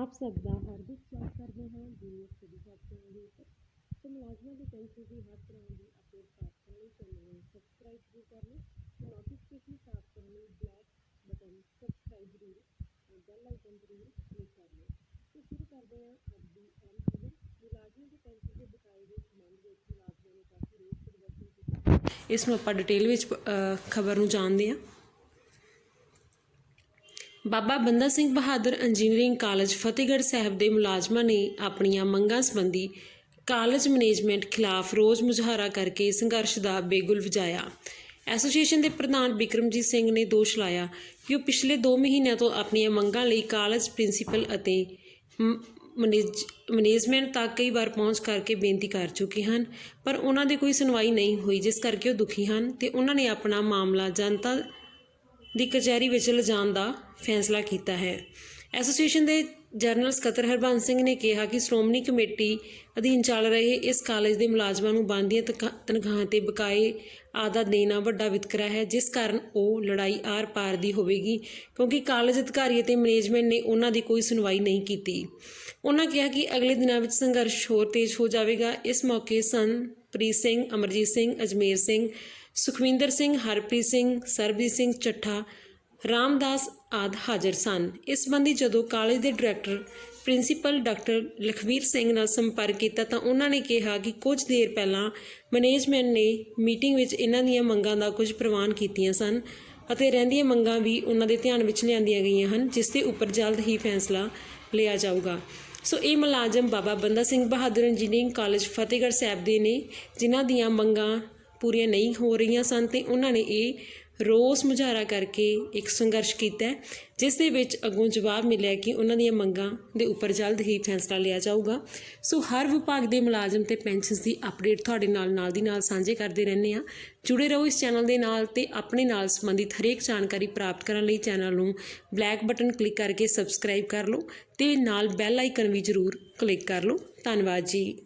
ਆਪ ਸਭ ਦਾ ਹਾਰਦਿਕ ਸਵਾਗਤ ਕਰਦੇ ਹਾਂ ਜੂਨੀਅਰ ਸਟੱਡੀ ਹੱਬ ਚੈਨਲ ਤੇ ਮੁਲਾਜ਼ਮਾਂ ਦੀ ਪੈਨਸ਼ਨ ਦੀ ਹਰ ਤਰ੍ਹਾਂ ਦੀ ਅਪਡੇਟ ਪ੍ਰਾਪਤ ਲਈ ਚੈਨਲ ਨੂੰ ਸਬਸਕ੍ਰਾਈਬ ਜ਼ਰੂਰ ਕਰ ਲਓ। ਤੇ ਨੋਟੀਫਿਕੇਸ਼ਨ ਪ੍ਰਾਪਤ ਕਰਨ ਲਈ ਬਲੈਕ ਬਟਨ ਸਬਸਕ੍ਰਾਈਬ ਜ਼ਰੂਰ ਤੇ ਬੈਲ ਆਈਕਨ ਜ਼ਰੂਰ ਕਲਿੱਕ ਕਰ ਲਓ। ਤੇ ਸ਼ੁਰੂ ਕਰਦੇ ਹਾਂ ਅੱਜ ਦੀ ਅਹਿਮ ਖਬਰ। ਮੁਲਾਜ਼ਮਾਂ ਦੀ ਪੈਨਸ਼ਨ ਦੇ ਬਕਾਏ ਦੇ ਸੰਬੰਧ ਵਿੱਚ ਮੁਲਾਜ਼ਮਾਂ ਨੇ ਕਾਫੀ ਰੋਸ ਪ੍ਰਦਰਸ਼ਨ ਕੀਤਾ। ਇਸ ਨੂੰ ਆਪਾਂ ਡਿਟੇਲ ਵਿੱਚ ਖਬਰ ਨੂੰ ਜਾਣਦੇ ਹਾਂ। ਬਾਬਾ ਬੰਦਾ ਸਿੰਘ ਬਹਾਦਰ ਇੰਜੀਨੀਅਰਿੰਗ ਕਾਲਜ ਫਤਿਹਗੜ੍ਹ ਸਾਹਿਬ ਦੇ ਮੁਲਾਜ਼ਮਾਂ ਨੇ ਆਪਣੀਆਂ ਮੰਗਾਂ ਸੰਬੰਧੀ ਕਾਲਜ ਮੈਨੇਜਮੈਂਟ ਖਿਲਾਫ ਰੋਜ਼ ਮੁਜ਼ਾਹਰਾ ਕਰਕੇ ਸੰਘਰਸ਼ ਦਾ ਬੇਗੁਲ ਵਜਾਇਆ। ਐਸੋਸੀਏਸ਼ਨ ਦੇ ਪ੍ਰਧਾਨ ਬਿਕਰਮਜੀਤ ਸਿੰਘ ਨੇ ਦੋਸ਼ ਲਾਇਆ ਕਿ ਉਹ ਪਿਛਲੇ 2 ਮਹੀਨਿਆਂ ਤੋਂ ਆਪਣੀਆਂ ਮੰਗਾਂ ਲਈ ਕਾਲਜ ਪ੍ਰਿੰਸੀਪਲ ਅਤੇ ਮ- ਮੈਨੇਜਮੈਂਟ ਤੱਕ ਕਈ ਵਾਰ ਪਹੁੰਚ ਕਰਕੇ ਬੇਨਤੀ ਕਰ ਚੁੱਕੇ ਹਨ, ਪਰ ਉਹਨਾਂ ਦੀ ਕੋਈ ਸੁਣਵਾਈ ਨਹੀਂ ਹੋਈ, ਜਿਸ ਕਰਕੇ ਉਹ ਦੁਖੀ ਹਨ ਤੇ ਉਹਨਾਂ ਨੇ ਆਪਣਾ ਮਾਮਲਾ ਜਨਤਾ ਦੀ ਕਚਹਿਰੀ ਵਿੱਚ ਲਿਜਾਣ ਦਾ ਫੈਸਲਾ ਕੀਤਾ ਹੈ। ਐਸੋਸੀਏਸ਼ਨ ਦੇ ਜਨਰਲ ਸਕੱਤਰ ਹਰਬੰਸ ਸਿੰਘ ਨੇ ਕਿਹਾ ਕਿ ਸ਼੍ਰੋਮਣੀ ਕਮੇਟੀ ਅਧੀਨ ਚੱਲ ਰਹੇ ਇਸ ਕਾਲਜ ਦੇ ਮੁਲਾਜ਼ਮਾਂ ਨੂੰ ਬਣਦੀਆਂ ਤਨਖਾ- ਤਨਖਾਹਾਂ ਤੇ ਬਕਾਏ ਆਦਾ ਦੇਣਾ ਵੱਡਾ ਵਿਤਕਰਾ ਹੈ, ਜਿਸ ਕਾਰਨ ਉਹ ਲੜਾਈ ਆਰ-ਪਾਰ ਦੀ ਹੋਵੇਗੀ, ਕਿਉਂਕਿ ਕਾਲਜ ਅਧਿਕਾਰੀ ਅਤੇ ਮੈਨੇਜਮੈਂਟ ਨੇ ਉਹਨਾਂ ਦੀ ਕੋਈ ਸੁਣਵਾਈ ਨਹੀਂ ਕੀਤੀ। ਉਹਨਾਂ ਕਿਹਾ ਕਿ ਅਗਲੇ ਦਿਨਾਂ ਵਿੱਚ ਸੰਘਰਸ਼ ਹੋਰ ਤੇਜ਼ ਹੋ ਜਾਵੇਗਾ। ਇਸ ਮੌਕੇ ਸੰਪ੍ਰੀਤ ਸਿੰਘ, ਅਮਰਜੀਤ ਸਿੰਘ, ਅਜਮੇਰ ਸਿੰਘ ਸੁਖਵਿੰਦਰ ਸਿੰਘ, ਹਰਪ੍ਰੀਤ ਸਿੰਘ, ਸਰਬਜੀਤ ਸਿੰਘ ਚੱਠਾ, ਰਾਮਦਾਸ ਆਦ ਹਾਜ਼ਰ ਸਨ। ਇਸ ਸੰਬੰਧੀ ਜਦੋਂ ਕਾਲਜ ਦੇ director principal doctor Lakhvir Singh ਨਾਲ ਸੰਪਰਕ ਕੀਤਾ ਤਾਂ ਉਹਨਾਂ ਨੇ ਕਿਹਾ ਕਿ ਕੁਝ ਦੇਰ ਪਹਿਲਾਂ ਮੈਨੇਜਮੈਂਟ ਨੇ ਮੀਟਿੰਗ ਵਿੱਚ ਇਹਨਾਂ ਦੀਆਂ ਮੰਗਾਂ ਦਾ ਕੁਝ ਪ੍ਰਵਾਨ ਕੀਤੀਆਂ ਸਨ ਅਤੇ ਰਹਿੰਦੀਆਂ ਮੰਗਾਂ ਵੀ ਉਹਨਾਂ ਦੇ ਧਿਆਨ ਵਿੱਚ ਲਿਆਂਦੀਆਂ ਗਈਆਂ ਹਨ, ਜਿਸ ਦੇ ਉੱਪਰ ਜਲਦ ਹੀ ਫੈਸਲਾ ਲਿਆ ਜਾਊਗਾ। ਸੋ ਇਹ ਮੁਲਾਜ਼ਮ ਬਾਬਾ ਬੰਦਾ ਸਿੰਘ ਬਹਾਦਰ ਇੰਜੀਨੀਅਰਿੰਗ ਕਾਲਜ ਫਤਿਹਗੜ੍ਹ ਸਾਹਿਬ ਦੇ ਨੇ, ਜਿਨ੍ਹਾਂ ਦੀਆਂ ਮੰਗਾਂ ਪੂਰੀਆਂ ਨਹੀਂ ਹੋ ਰਹੀਆਂ ਸਨ ਤੇ ਉਹਨਾਂ ਨੇ ਇਹ ਰੋਸ ਮੁਜ਼ਾਹਰਾ ਕਰਕੇ ਇੱਕ ਸੰਘਰਸ਼ ਕੀਤਾ ਜਿਸ ਦੇ ਵਿੱਚ ਅੱਗੋਂ ਜਵਾਬ ਮਿਲਿਆ ਕਿ ਉਹਨਾਂ ਦੀਆਂ ਮੰਗਾਂ ਦੇ ਉੱਪਰ ਜਲਦ ਹੀ ਫੈਸਲਾ ਲਿਆ ਜਾਊਗਾ। ਸੋ ਹਰ ਵਿਭਾਗ ਦੇ ਮੁਲਾਜ਼ਮ ਤੇ ਪੈਨਸ਼ਨਸ ਦੀ ਅਪਡੇਟ ਤੁਹਾਡੇ ਨਾਲ ਨਾਲ ਦੀ ਨਾਲ ਸਾਂਝੇ ਕਰਦੇ ਰਹਿੰਦੇ ਆ ਜੁੜੇ ਰਹੋ ਇਸ ਚੈਨਲ ਦੇ ਨਾਲ ਤੇ ਆਪਣੇ ਨਾਲ ਸੰਬੰਧਿਤ ਹਰੇਕ ਜਾਣਕਾਰੀ ਪ੍ਰਾਪਤ ਕਰਨ ਲਈ ਚੈਨਲ ਨੂੰ ਬਲੈਕ ਬਟਨ ਕਲਿੱਕ ਕਰਕੇ ਸਬਸਕ੍ਰਾਈਬ ਕਰ ਲਓ ਤੇ ਨਾਲ ਬੈਲ ਆਈਕਨ ਵੀ ਜ਼ਰੂਰ ਕਲਿੱਕ ਕਰ ਲਓ। ਧੰਨਵਾਦ ਜੀ।